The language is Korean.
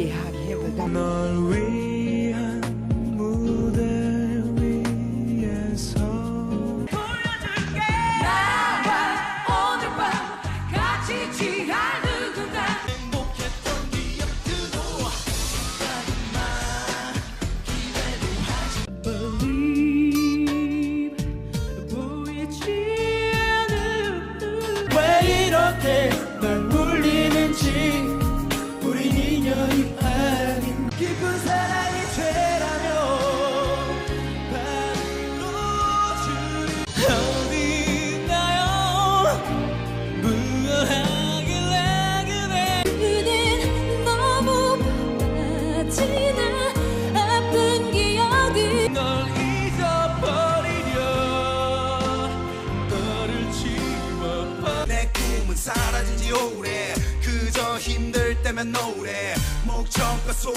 yeah, I can't 오래 그저 힘들 때면 노래. 목청껏 소리.